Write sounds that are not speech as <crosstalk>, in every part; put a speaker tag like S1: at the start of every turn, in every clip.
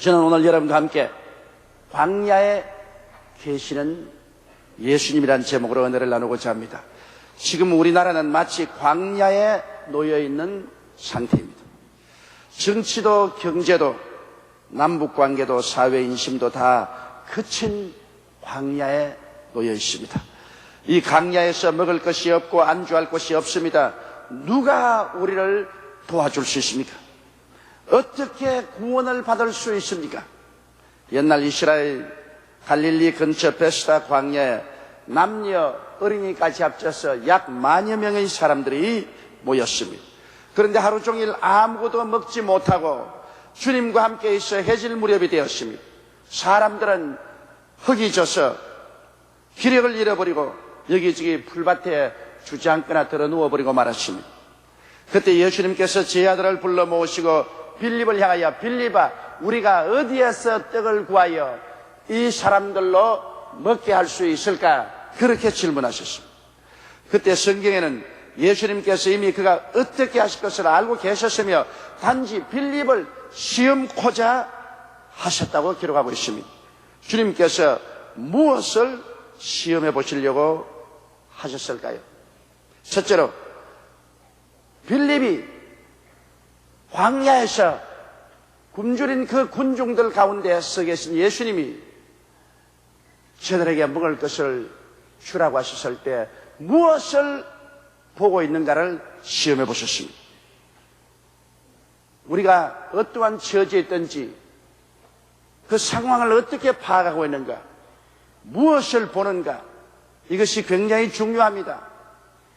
S1: 저는 오늘 여러분과 함께 광야에 계시는 예수님이란 제목으로 은혜를 나누고자 합니다. 지금 우리나라는 마치 광야에 놓여 있는 상태입니다. 정치도 경제도 남북 관계도 사회 인심도 다 그친 광야에 놓여 있습니다. 이 광야에서 먹을 것이 없고 안주할 것이 없습니다. 누가 우리를 도와줄 수 있습니까? 어떻게 구원을 받을 수 있습니까? 옛날 이스라엘 갈릴리 근처 베스다 광야에 남녀 어린이까지 합쳐서 약 만여 명의 사람들이 모였습니다. 그런데 하루 종일 아무것도 먹지 못하고 주님과 함께 있어 해질 무렵이 되었습니다. 사람들은 흙이 져서 기력을 잃어버리고 여기저기 풀밭에 주저앉거나 들어 누워버리고 말았습니다. 그때 예수님께서 제 아들을 불러 모으시고 빌립을 향하여 빌립아 우리가 어디에서 떡을 구하여 이 사람들로 먹게 할 수 있을까? 그렇게 질문하셨습니다. 그때 성경에는 예수님께서 이미 그가 어떻게 하실 것을 알고 계셨으며 단지 빌립을 시험코자 하셨다고 기록하고 있습니다. 주님께서 무엇을 시험해 보시려고 하셨을까요? 첫째로 빌립이 광야에서 굶주린 그 군중들 가운데 서 계신 예수님이 저들에게 먹을 것을 주라고 하셨을 때 무엇을 보고 있는가를 시험해 보셨습니다. 우리가 어떠한 처지에 있든지 그 상황을 어떻게 파악하고 있는가, 무엇을 보는가, 이것이 굉장히 중요합니다.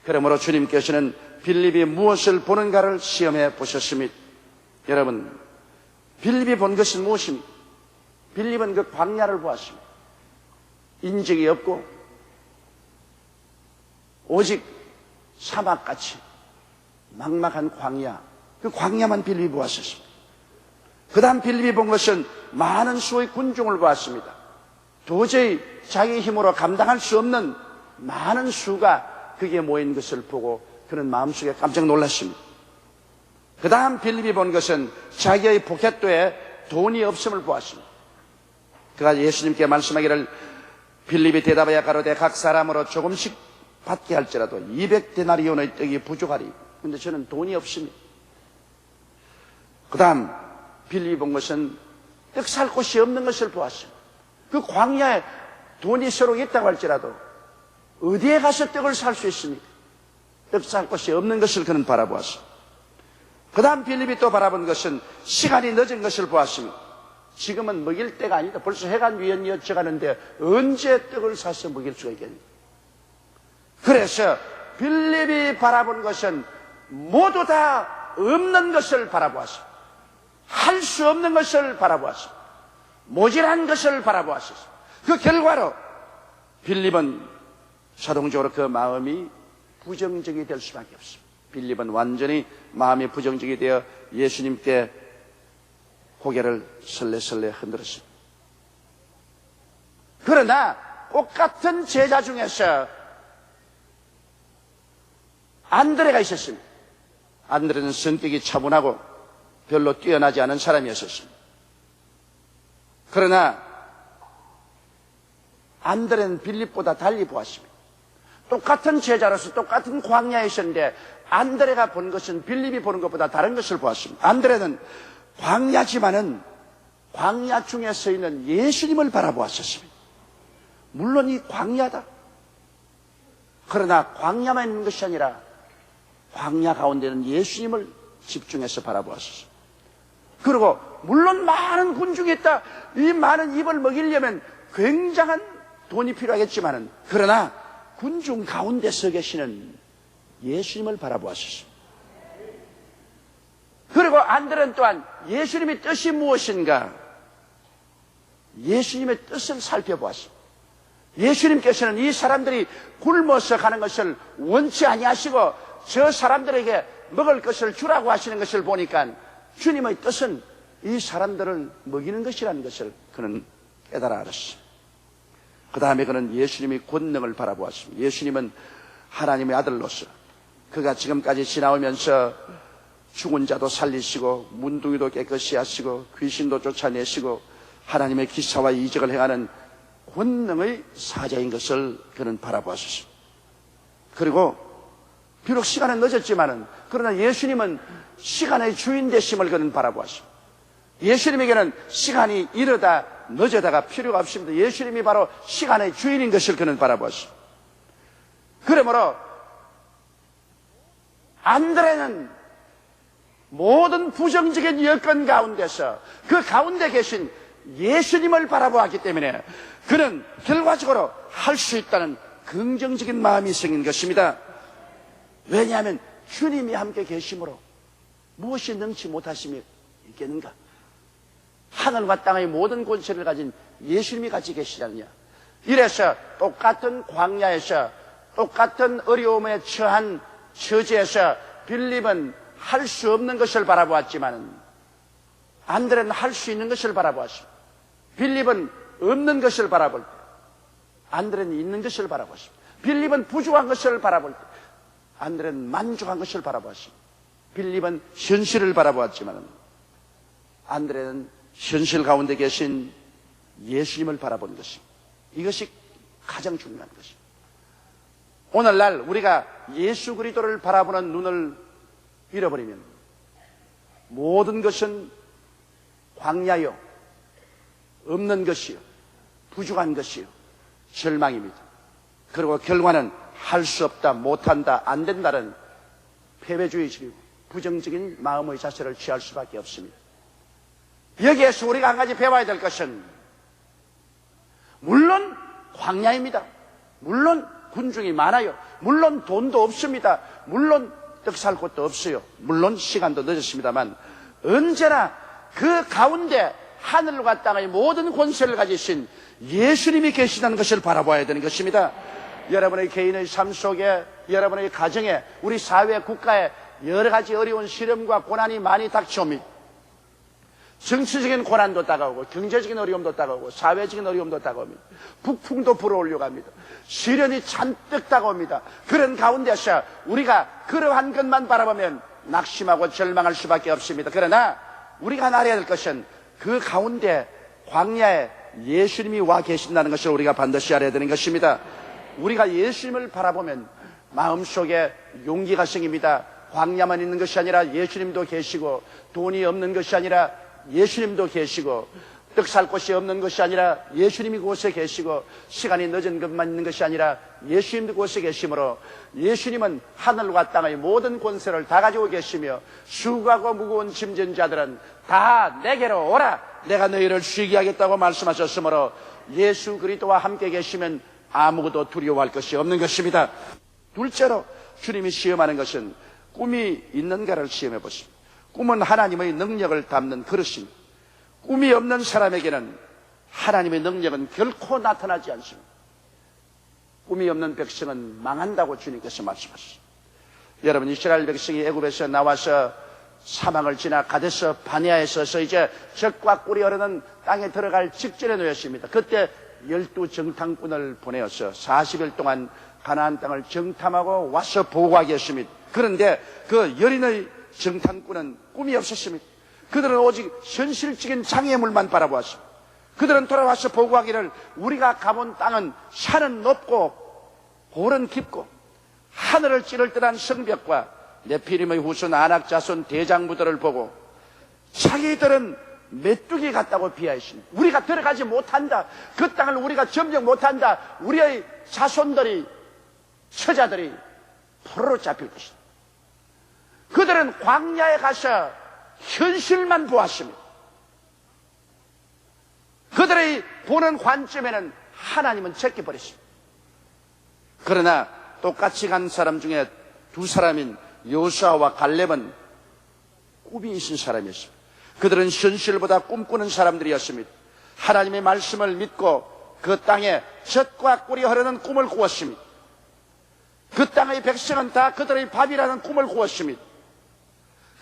S1: 그러므로 주님께서는 빌립이 무엇을 보는가를 시험해 보셨습니다. 여러분, 빌립이 본 것은 무엇입니까? 빌립은 그 광야를 보았습니다. 인적이 없고, 오직 사막같이 막막한 광야, 그 광야만 빌립이 보았었습니다. 그 다음 빌립이 본 것은 많은 수의 군중을 보았습니다. 도저히 자기 힘으로 감당할 수 없는 많은 수가 그게 모인 것을 보고 그는 마음속에 깜짝 놀랐습니다. 그 다음 빌립이 본 것은 자기의 포켓도에 돈이 없음을 보았습니다. 그가 예수님께 말씀하기를 빌립이 대답하여 가로되 각 사람으로 조금씩 받게 할지라도 200데나리온의 떡이 부족하리. 근데 저는 돈이 없습니다. 그 다음 빌립이 본 것은 떡 살 곳이 없는 것을 보았습니다. 그 광야에 돈이 서로 있다고 할지라도 어디에 가서 떡을 살 수 있습니까? 떡 살 곳이 없는 것을 그는 바라보았습니다. 그 다음 빌립이 또 바라본 것은 시간이 늦은 것을 보았습니다. 지금은 먹일 때가 아니다. 벌써 해가 위연이어져 가는데 언제 떡을 사서 먹일 수가 있겠니? 그래서 빌립이 바라본 것은 모두 다 없는 것을 바라보았습니다. 할 수 없는 것을 바라보았습니다. 모질한 것을 바라보았습니다. 그 결과로 빌립은 자동적으로 그 마음이 부정적이 될 수밖에 없습니다. 빌립은 완전히 마음이 부정적이 되어 예수님께 고개를 설레설레 흔들었습니다. 그러나 똑같은 제자 중에서 안드레가 있었습니다. 안드레는 성격이 차분하고 별로 뛰어나지 않은 사람이었습니다. 그러나 안드레는 빌립보다 달리 보았습니다. 똑같은 제자로서 똑같은 광야에 있었는데 안드레가 본 것은 빌립이 보는 것보다 다른 것을 보았습니다. 안드레는 광야지만은 광야 중에 서 있는 예수님을 바라보았었습니다. 물론 이 광야다. 그러나 광야만 있는 것이 아니라 광야 가운데는 예수님을 집중해서 바라보았습니다. 그리고 물론 많은 군중이 있다. 이 많은 입을 먹이려면 굉장한 돈이 필요하겠지만은 그러나 군중 가운데 서 계시는 예수님을 바라보았습니다. 그리고 안드레는 또한 예수님의 뜻이 무엇인가 예수님의 뜻을 살펴보았습니다. 예수님께서는 이 사람들이 굶어서 가는 것을 원치 아니하시고 저 사람들에게 먹을 것을 주라고 하시는 것을 보니까 주님의 뜻은 이 사람들을 먹이는 것이라는 것을 그는 깨달아 알았습니다. 그 다음에 그는 예수님의 권능을 바라보았습니다. 예수님은 하나님의 아들로서 그가 지금까지 지나오면서 죽은 자도 살리시고 문둥이도 깨끗이 하시고 귀신도 쫓아내시고 하나님의 기사와 이적을 행하는 권능의 사자인 것을 그는 바라보았습니다. 그리고 비록 시간은 늦었지만은 그러나 예수님은 시간의 주인 되심을 그는 바라보았습니다. 예수님에게는 시간이 이르다 늦어다가 필요가 없습니다. 예수님이 바로 시간의 주인인 것을 그는 바라보았습니다. 그러므로 안드레는 모든 부정적인 여건 가운데서 그 가운데 계신 예수님을 바라보았기 때문에 그는 결과적으로 할 수 있다는 긍정적인 마음이 생긴 것입니다. 왜냐하면 주님이 함께 계심으로 무엇이 능치 못하심이 있겠는가? 하늘과 땅의 모든 권세를 가진 예수님이 같이 계시잖냐. 이래서 똑같은 광야에서 똑같은 어려움에 처한 처지에서 빌립은 할 수 없는 것을 바라보았지만 안드레는 할 수 있는 것을 바라보았습니다. 빌립은 없는 것을 바라볼 때 안드레는 있는 것을 바라보았습니다. 빌립은 부족한 것을 바라볼 때 안드레는 만족한 것을 바라보았습니다. 빌립은 현실을 바라보았지만 안드레는 현실 가운데 계신 예수님을 바라보는 것입니다. 이것이 가장 중요한 것입니다. 오늘날 우리가 예수 그리스도를 바라보는 눈을 잃어버리면 모든 것은 광야요, 없는 것이요, 부족한 것이요, 절망입니다. 그리고 결과는 할 수 없다, 못한다, 안 된다는 패배주의적이고 부정적인 마음의 자세를 취할 수밖에 없습니다. 여기에서 우리가 한 가지 배워야 될 것은 물론 광야입니다. 물론 군중이 많아요. 물론 돈도 없습니다. 물론 떡 살 곳도 없어요. 물론 시간도 늦었습니다만 언제나 그 가운데 하늘과 땅의 모든 권세를 가지신 예수님이 계시다는 것을 바라봐야 되는 것입니다. 여러분의 개인의 삶 속에 여러분의 가정에 우리 사회 국가에 여러 가지 어려운 시련과 고난이 많이 닥쳐옵니다. 정치적인 고난도 다가오고 경제적인 어려움도 다가오고 사회적인 어려움도 다가옵니다. 북풍도 불어올려 갑니다. 시련이 잔뜩 다가옵니다. 그런 가운데서 우리가 그러한 것만 바라보면 낙심하고 절망할 수밖에 없습니다. 그러나 우리가 알아야 될 것은 그 가운데 광야에 예수님이 와 계신다는 것을 우리가 반드시 알아야 되는 것입니다. 우리가 예수님을 바라보면 마음속에 용기가 생깁니다. 광야만 있는 것이 아니라 예수님도 계시고 돈이 없는 것이 아니라 예수님도 계시고 떡 살 곳이 없는 것이 아니라 예수님이 그곳에 계시고 시간이 늦은 것만 있는 것이 아니라 예수님도 그곳에 계시므로 예수님은 하늘과 땅의 모든 권세를 다 가지고 계시며 수고하고 무거운 짐진 자들은 다 내게로 오라 내가 너희를 쉬게 하겠다고 말씀하셨으므로 예수 그리스도와 함께 계시면 아무것도 두려워할 것이 없는 것입니다. 둘째로 주님이 시험하는 것은 꿈이 있는가를 시험해 보십니다. 꿈은 하나님의 능력을 담는 그릇입니다. 꿈이 없는 사람에게는 하나님의 능력은 결코 나타나지 않습니다. 꿈이 없는 백성은 망한다고 주님께서 말씀하셨습니다. 여러분 이스라엘 백성이 애굽에서 나와서 사망을 지나 가데스 바니아에서서 이제 적과 꿀이 흐르는 땅에 들어갈 직전에 놓였습니다. 그때 열두 정탐꾼을 보내어서 40일 동안 가나안 땅을 정탐하고 와서 보고하게 했습니다. 그런데 그 여린의 정탐꾼은 꿈이 없었습니다. 그들은 오직 현실적인 장애물만 바라보았습니다. 그들은 돌아와서 보고하기를 우리가 가본 땅은 산은 높고 골은 깊고 하늘을 찌를 듯한 성벽과 네피림의 후손 안악자손 대장부들을 보고 자기들은 메뚜기 같다고 비하했습니다. 우리가 들어가지 못한다. 그 땅을 우리가 점령 못한다. 우리의 자손들이 처자들이 포로로 잡힐 것이다. 그들은 광야에 가서 현실만 보았습니다. 그들의 보는 관점에는 하나님은 제껴버렸습니다. 그러나 똑같이 간 사람 중에 두 사람인 요수아와 갈렙은 꿈이 있는 사람이었습니다. 그들은 현실보다 꿈꾸는 사람들이었습니다. 하나님의 말씀을 믿고 그 땅에 젖과 꿀이 흐르는 꿈을 꾸었습니다. 그 땅의 백성은 다 그들의 밥이라는 꿈을 꾸었습니다.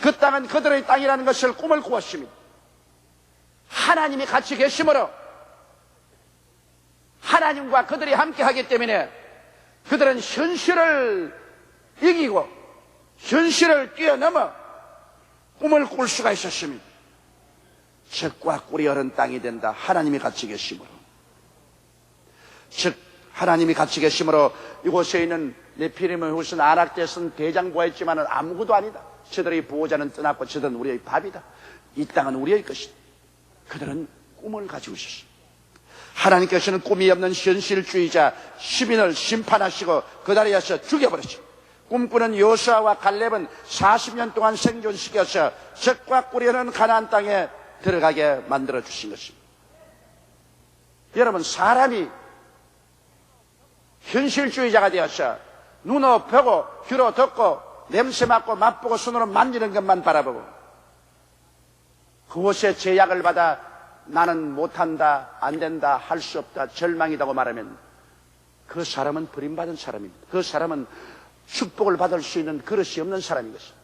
S1: 그 땅은 그들의 땅이라는 것을 꿈을 꾸었습니다. 하나님이 같이 계심으로 하나님과 그들이 함께 하기 때문에 그들은 현실을 이기고 현실을 뛰어넘어 꿈을 꿀 수가 있었습니다. 적과 꿀이 흐른 땅이 된다. 하나님이 같이 계심으로. 즉 하나님이 같이 계심으로 이곳에 있는 네피림의 후손 아낙대선 대장부했지만 은 아무것도 아니다. 저들의 보호자는 떠났고 저들은 우리의 밥이다. 이 땅은 우리의 것이다. 그들은 꿈을 가지고 있었습니다. 하나님께서는 꿈이 없는 현실주의자 시민을 심판하시고 그 자리에서 죽여버렸습니다. 꿈꾸는 요수아와 갈렙은 40년 동안 생존시켜서 적과 꾸려는 가나안 땅에 들어가게 만들어 주신 것입니다. 여러분 사람이 현실주의자가 되어서 눈으로 보고 귀로 듣고 냄새 맡고 맛보고 손으로 만지는 것만 바라보고 그곳에 제약을 받아 나는 못한다, 안 된다, 할 수 없다, 절망이라고 말하면 그 사람은 버림받은 사람입니다. 그 사람은 축복을 받을 수 있는 그릇이 없는 사람인 것입니다.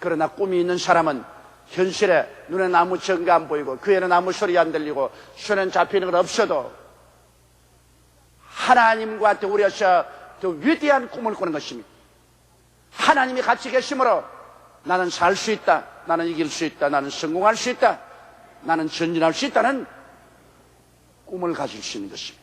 S1: 그러나 꿈이 있는 사람은 현실에 눈에 아무 증거 안 보이고 귀에는 아무 소리 안 들리고 손엔 잡히는 건 없어도 하나님과 더불어서 더 위대한 꿈을 꾸는 것입니다. 하나님이 같이 계심으로 나는 살 수 있다. 나는 이길 수 있다. 나는 성공할 수 있다. 나는 전진할 수 있다는 꿈을 가질 수 있는 것입니다.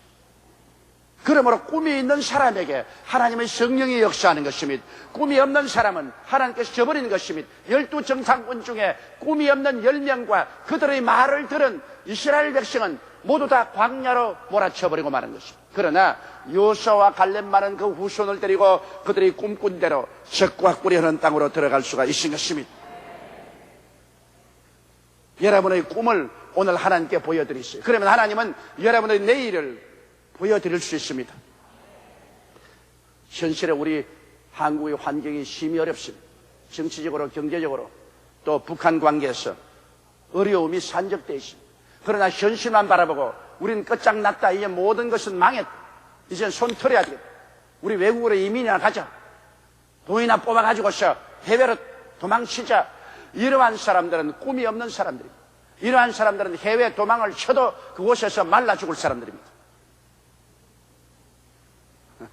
S1: 그러므로 꿈이 있는 사람에게 하나님의 성령이 역사하는 것입니다. 꿈이 없는 사람은 하나님께서 저버리는 것입니다. 열두 정상군 중에 꿈이 없는 열 명과 그들의 말을 들은 이스라엘 백성은 모두 다 광야로 몰아쳐버리고 마는 것입니다. 그러나 요서와 갈렙만은 그 후손을 데리고 그들이 꿈꾼 대로 적과 꿀이 흐르는 땅으로 들어갈 수가 있은 것입니다. 여러분의 꿈을 오늘 하나님께 보여드리세요. 그러면 하나님은 여러분의 내일을 보여드릴 수 있습니다. 현실에 우리 한국의 환경이 심히 어렵습니다. 정치적으로, 경제적으로, 또 북한 관계에서 어려움이 산적되어 있습니다. 그러나 현실만 바라보고 우리는 끝장났다. 이제 모든 것은 망했다. 이제 손 털어야 되겠다. 우리 외국으로 이민이나 가자. 돈이나 뽑아가지고서 해외로 도망치자. 이러한 사람들은 꿈이 없는 사람들입니다. 이러한 사람들은 해외 도망을 쳐도 그곳에서 말라 죽을 사람들입니다. <laughs>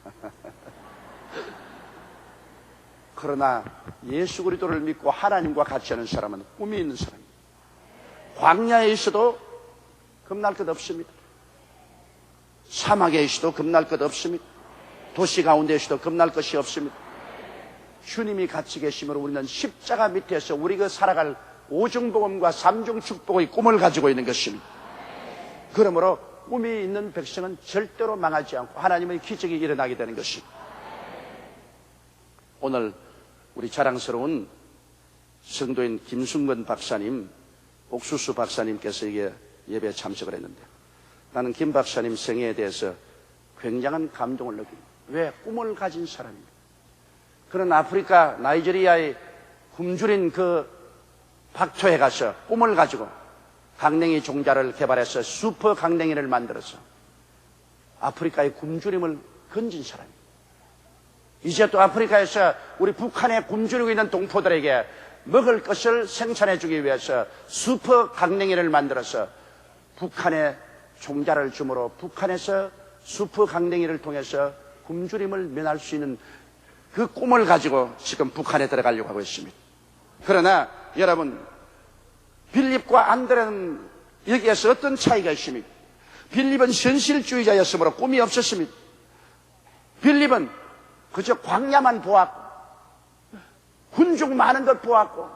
S1: 그러나 예수 그리스도를 믿고 하나님과 같이 하는 사람은 꿈이 있는 사람입니다. 광야에 있어도 겁날 것 없습니다. 사막에 있어도 겁날 것 없습니다. 도시 가운데 있어도 겁날 것이 없습니다. 주님이 같이 계심으로 우리는 십자가 밑에서 우리가 살아갈 오중복음과 삼중 축복의 꿈을 가지고 있는 것입니다. 그러므로 꿈이 있는 백성은 절대로 망하지 않고 하나님의 기적이 일어나게 되는 것입니다. 오늘 우리 자랑스러운 성도인 김순건 박사님, 옥수수 박사님께서 이게 예배에 참석을 했는데 나는 김 박사님 생애에 대해서 굉장한 감동을 느낍니다. 왜? 꿈을 가진 사람입니다. 그런 아프리카 나이지리아의 굶주린 그 박초에 가서 꿈을 가지고 강냉이 종자를 개발해서 슈퍼 강냉이를 만들어서 아프리카의 굶주림을 건진 사람입니다. 이제 또 아프리카에서 우리 북한에 굶주리고 있는 동포들에게 먹을 것을 생산해 주기 위해서 슈퍼 강냉이를 만들어서 북한에 종자를 주므로 북한에서 슈퍼 강냉이를 통해서 굶주림을 면할 수 있는 그 꿈을 가지고 지금 북한에 들어가려고 하고 있습니다. 그러나 여러분 빌립과 안드레는 여기에서 어떤 차이가 있습니까? 빌립은 현실주의자였으므로 꿈이 없었습니다. 빌립은 그저 광야만 보았고 군중 많은 것 보았고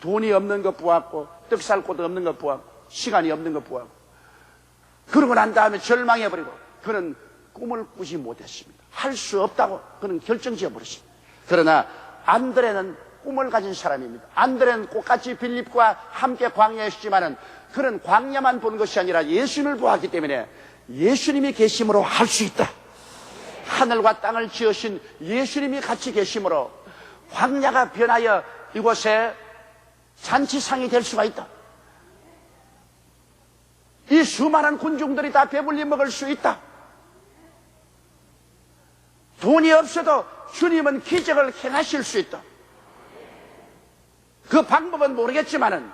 S1: 돈이 없는 것 보았고 떡살곳 없는 것 보았고 시간이 없는 것 보았고 그러고 난 다음에 절망해버리고 그는 꿈을 꾸지 못했습니다. 할 수 없다고 그는 결정지어 버렸습니다. 그러나 안드레는 꿈을 가진 사람입니다. 안드레는 꽃같이 빌립과 함께 광야에 있지만은 그런 광야만 본 것이 아니라 예수님을 보았기 때문에 예수님이 계심으로 할 수 있다. 하늘과 땅을 지으신 예수님이 같이 계심으로 광야가 변하여 이곳에 잔치상이 될 수가 있다. 이 수많은 군중들이 다 배불리 먹을 수 있다. 돈이 없어도 주님은 기적을 행하실 수 있다. 그 방법은 모르겠지만은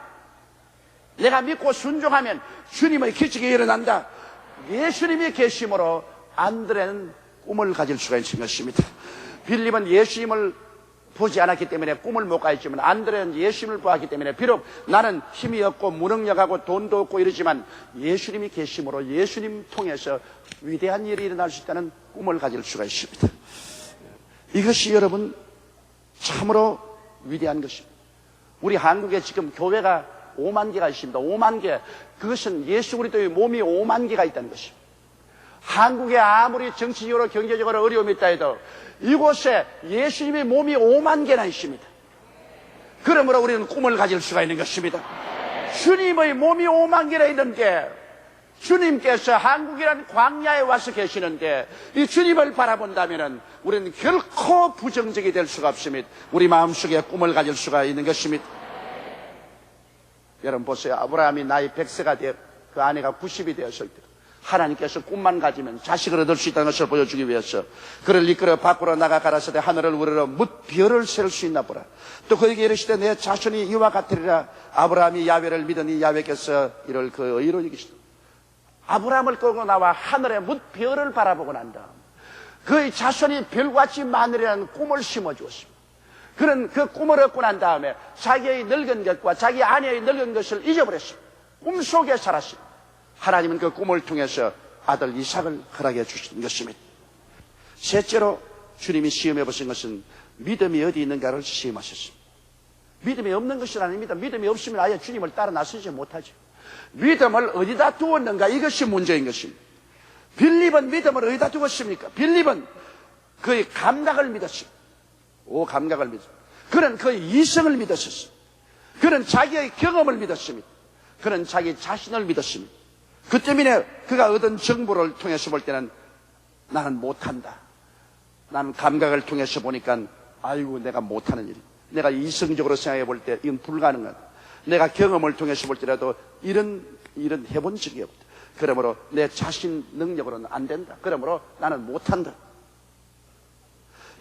S1: 내가 믿고 순종하면 주님의 기적이 일어난다. 예수님이 계심으로 안드레는 꿈을 가질 수가 있는 것입니다. 빌립은 예수님을 보지 않았기 때문에 꿈을 못 가있지만 안드레는 예수님을 보았기 때문에 비록 나는 힘이 없고 무능력하고 돈도 없고 이러지만 예수님이 계심으로 예수님 통해서 위대한 일이 일어날 수 있다는 꿈을 가질 수가 있습니다. 이것이 여러분 참으로 위대한 것입니다. 우리 한국에 지금 교회가 5만 개가 있습니다. 5만 개. 그것은 예수 그리스도의 몸이 5만 개가 있다는 것입니다. 한국에 아무리 정치적으로 경제적으로 어려움이 있다 해도 이곳에 예수님의 몸이 5만 개나 있습니다. 그러므로 우리는 꿈을 가질 수가 있는 것입니다. 주님의 몸이 5만 개나 있는데 주님께서 한국이라는 광야에 와서 계시는데 이 주님을 바라본다면 우리는 결코 부정적이 될 수가 없습니다. 우리 마음속에 꿈을 가질 수가 있는 것입니다. 여러분 보세요. 아브라함이 나이 100세가 되어 그 아내가 90이 되었을 때 하나님께서 꿈만 가지면 자식을 얻을 수 있다는 것을 보여주기 위해서 그를 이끌어 밖으로 나가 가라사대 하늘을 우러러 뭇 별을 셀 수 있나 보라. 또 그에게 이르시되 내 자손이 이와 같으리라. 아브라함이 야외를 믿으니 야외께서 이를 그 의로 여기시다. 아브라함을 끌고 나와 하늘의 뭇 별을 바라보고 난 다음 그의 자손이 별같이 마늘이라는 꿈을 심어 주었습니다. 그는 그 꿈을 얻고 난 다음에 자기의 늙은 것과 자기 아내의 늙은 것을 잊어버렸습니다. 꿈속에 살았습니다. 하나님은 그 꿈을 통해서 아들 이삭을 허락해 주신 것입니다. 셋째로 주님이 시험해 보신 것은 믿음이 어디 있는가를 시험하셨습니다. 믿음이 없는 것은 아닙니다. 믿음이 없으면 아예 주님을 따라 나서지 못하죠. 믿음을 어디다 두었는가 이것이 문제인 것입니다. 빌립은 믿음을 어디다 두었습니까? 빌립은 그의 감각을 믿었습니다. 오 감각을 믿었습니다. 그는 그의 이성을 믿었었습니다. 그는 자기의 경험을 믿었습니다. 그는 자기 자신을 믿었습니다. 그 때문에 그가 얻은 정보를 통해서 볼 때는 나는 못한다. 나는 감각을 통해서 보니까 아이고 내가 못하는 일. 내가 이성적으로 생각해 볼 때 이건 불가능하다. 내가 경험을 통해서 볼 때라도 이런 일은 해본 적이 없다. 그러므로 내 자신 능력으로는 안 된다. 그러므로 나는 못한다.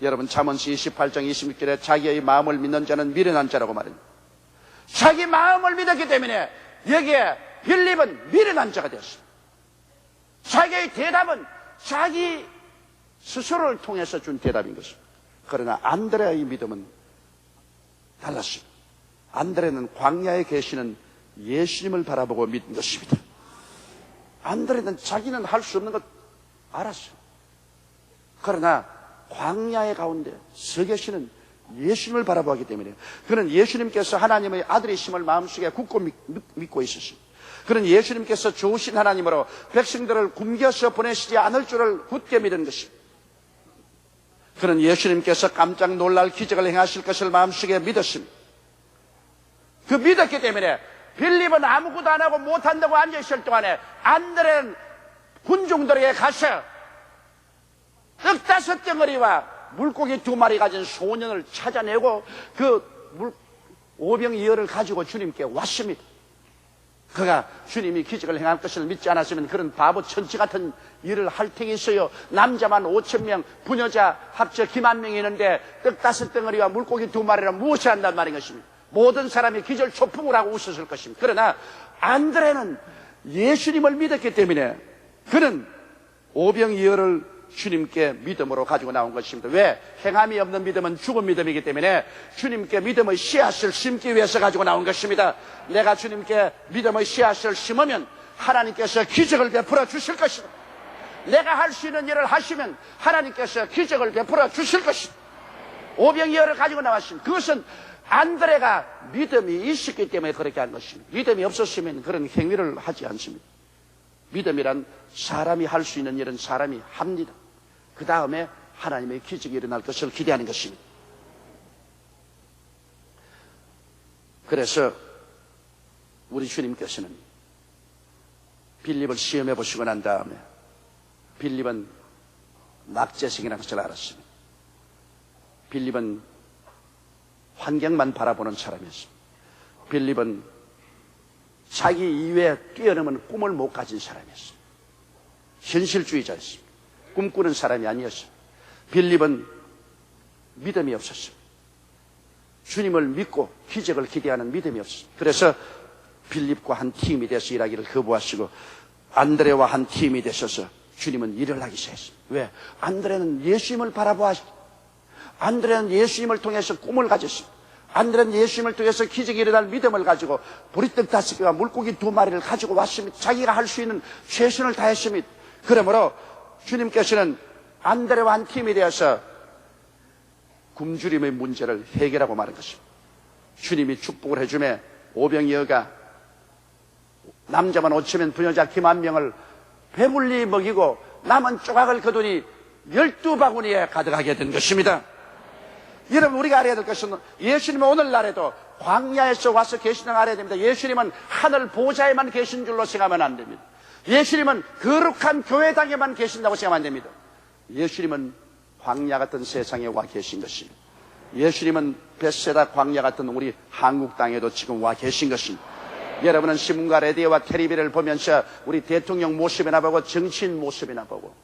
S1: 여러분 잠언시 28장 26절에 자기의 마음을 믿는 자는 미련한 자라고 말합니다. 자기 마음을 믿었기 때문에 여기에 빌립은 미련한 자가 되었습니다. 자기의 대답은 자기 스스로를 통해서 준 대답인 것입니다. 그러나 안드레의 믿음은 달랐습니다. 안드레는 광야에 계시는 예수님을 바라보고 믿은 것입니다. 안드레는 자기는 할 수 없는 것 알았어요. 그러나 광야의 가운데 서 계시는 예수님을 바라보기 때문에 그는 예수님께서 하나님의 아들이심을 마음속에 굳고 믿, 믿고 있었습니다. 그는 예수님께서 좋으신 하나님으로 백성들을 굶겨서 보내시지 않을 줄을 굳게 믿은 것입니다. 그는 예수님께서 깜짝 놀랄 기적을 행하실 것을 마음속에 믿었습니다. 그 믿었기 때문에 빌립은 아무것도 안 하고 못한다고 앉아있을 동안에 안드레는 군중들에게 가서 떡 다섯 덩어리와 물고기 두 마리 가진 소년을 찾아내고 그 물, 오병이어를 가지고 주님께 왔습니다. 그가 주님이 기적을 행할 것을 믿지 않았으면 그런 바보 천치 같은 일을 할 테겠어요. 남자만 5천 명, 부녀자 합쳐 기만 명이 있는데 떡 다섯 덩어리와 물고기 두 마리를 무엇이 한단 말인 것입니다. 모든 사람이 기절 초풍을 하고 웃었을 것입니다. 그러나 안드레는 예수님을 믿었기 때문에 그는 오병이어를 주님께 믿음으로 가지고 나온 것입니다. 왜? 행함이 없는 믿음은 죽은 믿음이기 때문에 주님께 믿음의 씨앗을 심기 위해서 가지고 나온 것입니다. 내가 주님께 믿음의 씨앗을 심으면 하나님께서 기적을 베풀어 주실 것입니다. 내가 할 수 있는 일을 하시면 하나님께서 기적을 베풀어 주실 것입니다. 오병이어를 가지고 나왔습니다. 그것은 안드레가 믿음이 있었기 때문에 그렇게 한 것입니다. 믿음이 없었으면 그런 행위를 하지 않습니다. 믿음이란 사람이 할 수 있는 일은 사람이 합니다. 그 다음에 하나님의 기적이 일어날 것을 기대하는 것입니다. 그래서 우리 주님께서는 빌립을 시험해 보시고 난 다음에 빌립은 낙제생이라는 것을 알았습니다. 빌립은 환경만 바라보는 사람이었습니다. 빌립은 자기 이외에 뛰어넘은 꿈을 못 가진 사람이었습니다. 현실주의자였습니다. 꿈꾸는 사람이 아니었습니다. 빌립은 믿음이 없었습니다. 주님을 믿고 기적을 기대하는 믿음이 없었습니다. 그래서 빌립과 한 팀이 돼서 일하기를 거부하시고 안드레와 한 팀이 되셔서 주님은 일을 하기 시작했습니다. 왜? 안드레는 예수님을 바라보았습니다. 안드레는 예수님을 통해서 꿈을 가졌습니다. 안드레는 예수님을 통해서 기적이 일어날 믿음을 가지고 보리떡 다섯 개와 물고기 두 마리를 가지고 왔습니다. 자기가 할 수 있는 최선을 다했습니다. 그러므로 주님께서는 안드레와 한 팀이 되어서 굶주림의 문제를 해결하고 마는 것입니다. 주님이 축복을 해주매 오병이어가 남자만 오치면 부녀자 김한 명을 배불리 먹이고 남은 조각을 거두니 열두 바구니에 가득하게 된 것입니다. 여러분 우리가 알아야 될 것은 예수님은 오늘날에도 광야에서 와서 계시는 걸 알아야 됩니다. 예수님은 하늘 보좌에만 계신 줄로 생각하면 안 됩니다. 예수님은 거룩한 교회당에만 계신다고 생각하면 안 됩니다. 예수님은 광야 같은 세상에 와 계신 것입니다. 예수님은 베세다 광야 같은 우리 한국 땅에도 지금 와 계신 것입니다. 여러분은 신문과 레디오와 테레비를 보면서 우리 대통령 모습이나 보고 정치인 모습이나 보고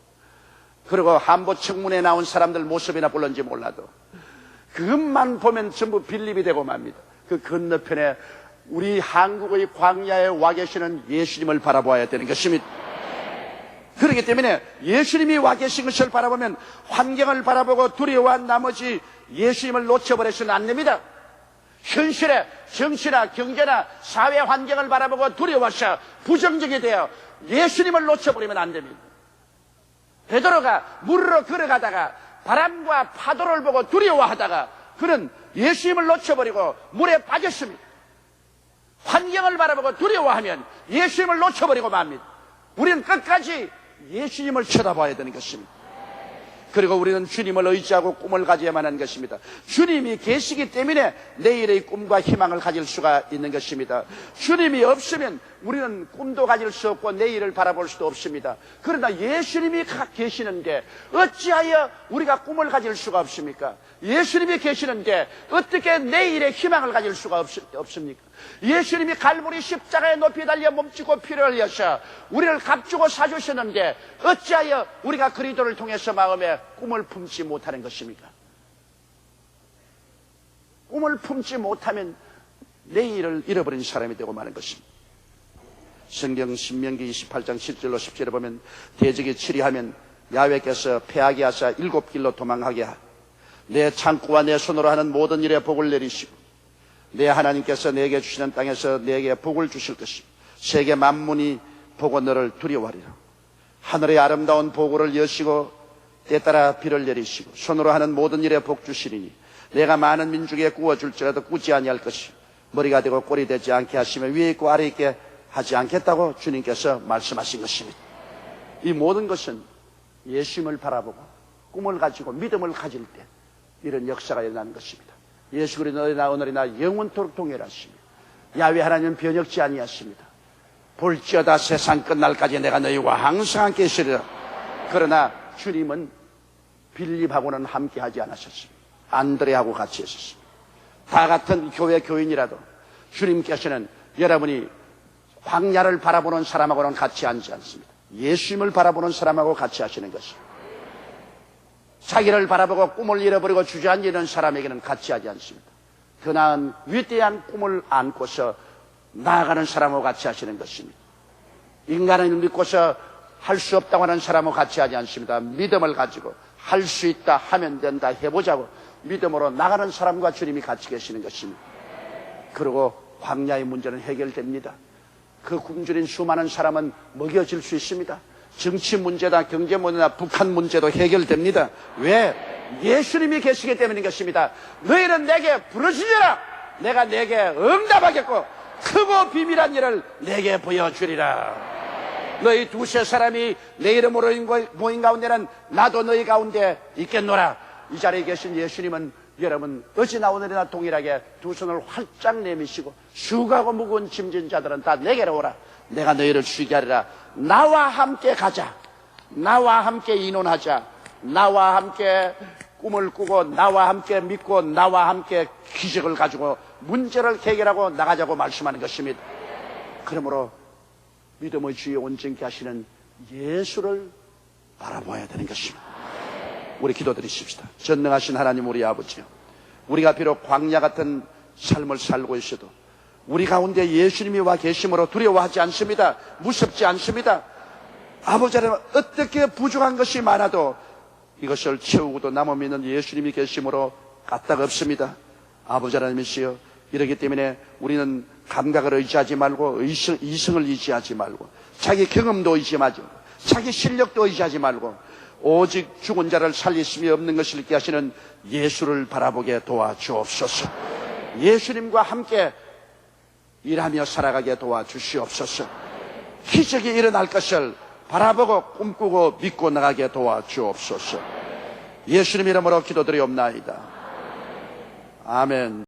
S1: 그리고 한보 청문회 나온 사람들 모습이나 볼런지 몰라도 그것만 보면 전부 빌립이 되고 맙니다. 그 건너편에 우리 한국의 광야에 와 계시는 예수님을 바라보아야 되는 것입니다. 그렇기 때문에 예수님이 와 계신 것을 바라보면 환경을 바라보고 두려워한 나머지 예수님을 놓쳐버려서는 안 됩니다. 현실에 정치나 경제나 사회 환경을 바라보고 두려워서 부정적이 되어 예수님을 놓쳐버리면 안 됩니다. 베드로가 물으로 걸어가다가 바람과 파도를 보고 두려워하다가 그는 예수님을 놓쳐버리고 물에 빠졌습니다. 환경을 바라보고 두려워하면 예수님을 놓쳐버리고 맙니다. 우리는 끝까지 예수님을 쳐다봐야 되는 것입니다. 그리고 우리는 주님을 의지하고 꿈을 가져야만 하는 것입니다. 주님이 계시기 때문에 내일의 꿈과 희망을 가질 수가 있는 것입니다. 주님이 없으면 우리는 꿈도 가질 수 없고 내일을 바라볼 수도 없습니다. 그러나 예수님이 가- 계시는데 어찌하여 우리가 꿈을 가질 수가 없습니까? 예수님이 계시는데 어떻게 내일의 희망을 가질 수가 없, 없습니까? 예수님이 갈보리 십자가에 높이 달려 몸치고 피를 흘려서 우리를 값주고 사주셨는데 어찌하여 우리가 그리도를 통해서 마음에 꿈을 품지 못하는 것입니까? 꿈을 품지 못하면 내일을 잃어버린 사람이 되고 마는 것입니다. 성경 신명기 28장 7절로 10절에 보면 대적이 치리하면 야외께서 패하게 하사 일곱 길로 도망하게 하. 내 창고와 내 손으로 하는 모든 일에 복을 내리시고 내 하나님께서 내게 주시는 땅에서 내게 복을 주실 것입니다. 세계 만문이 보고 너를 두려워하리라. 하늘의 아름다운 보고를 여시고 때 따라 비를 내리시고 손으로 하는 모든 일에 복 주시리니 내가 많은 민족에 구워줄지라도 꾸지 아니할 것이 머리가 되고 꼴이 되지 않게 하시며 위에 있고 아래 있게 하지 않겠다고 주님께서 말씀하신 것입니다. 이 모든 것은 예수님을 바라보고 꿈을 가지고 믿음을 가질 때 이런 역사가 일어나는 것입니다. 예수 그리스도 오늘이나 오늘이나 영원토록 동일하십니다. 야외 하나님은 변혁지 아니하십니다. 볼지어다 세상 끝날까지 내가 너희와 항상 함께 있으리라. 그러나 주님은 빌립하고는 함께 하지 않으셨습니다. 안드레하고 같이 있었습니다. 다 같은 교회 교인이라도 주님께서는 여러분이 광야를 바라보는 사람하고는 같이 앉지 않습니다. 예수님을 바라보는 사람하고 같이 하시는 것입니다. 자기를 바라보고 꿈을 잃어버리고 주저앉는 사람에게는 같이 하지 않습니다. 그 나은 위대한 꿈을 안고서 나아가는 사람하고 같이 하시는 것입니다. 인간을 믿고서 할 수 없다고 하는 사람하고 같이 하지 않습니다. 믿음을 가지고 할 수 있다 하면 된다 해보자고 믿음으로 나가는 사람과 주님이 같이 계시는 것입니다. 그리고 광야의 문제는 해결됩니다. 그 굶주린 수많은 사람은 먹여질 수 있습니다. 정치 문제다, 경제 문제다, 북한 문제도 해결됩니다. 왜? 예수님이 계시기 때문인 것입니다. 너희는 내게 부르시리라! 내가 내게 응답하겠고, 크고 비밀한 일을 내게 보여주리라. 너희 두세 사람이 내 이름으로 모인 가운데는 나도 너희 가운데 있겠노라. 이 자리에 계신 예수님은 여러분 어찌나 오늘이나 동일하게 두 손을 활짝 내미시고 수고하고 무거운 짐진 자들은 다 내게로 오라. 내가 너희를 쉬게 하리라. 나와 함께 가자. 나와 함께 인원하자. 나와 함께 꿈을 꾸고 나와 함께 믿고 나와 함께 기적을 가지고 문제를 해결하고 나가자고 말씀하는 것입니다. 그러므로 믿음의 주에 온전케 하시는 예수를 바라봐야 되는 것입니다. 우리 기도드리십시다. 전능하신 하나님 우리 아버지요. 우리가 비록 광야 같은 삶을 살고 있어도 우리 가운데 예수님이 와 계심으로 두려워하지 않습니다. 무섭지 않습니다. 아버지 하나님 어떻게 부족한 것이 많아도 이것을 채우고도 남음 있는 예수님이 계심으로 까딱 없습니다. 아버지 하나님이시여 이러기 때문에 우리는 감각을 의지하지 말고 의성, 이성을 의지하지 말고 자기 경험도 의지하지 말고 자기 실력도 의지하지 말고 오직 죽은 자를 살리심이 없는 것을 잊게 하시는 예수를 바라보게 도와주옵소서. 예수님과 함께 일하며 살아가게 도와주시옵소서. 기적이 일어날 것을 바라보고 꿈꾸고 믿고 나가게 도와주옵소서. 예수님 이름으로 기도드리옵나이다. 아멘.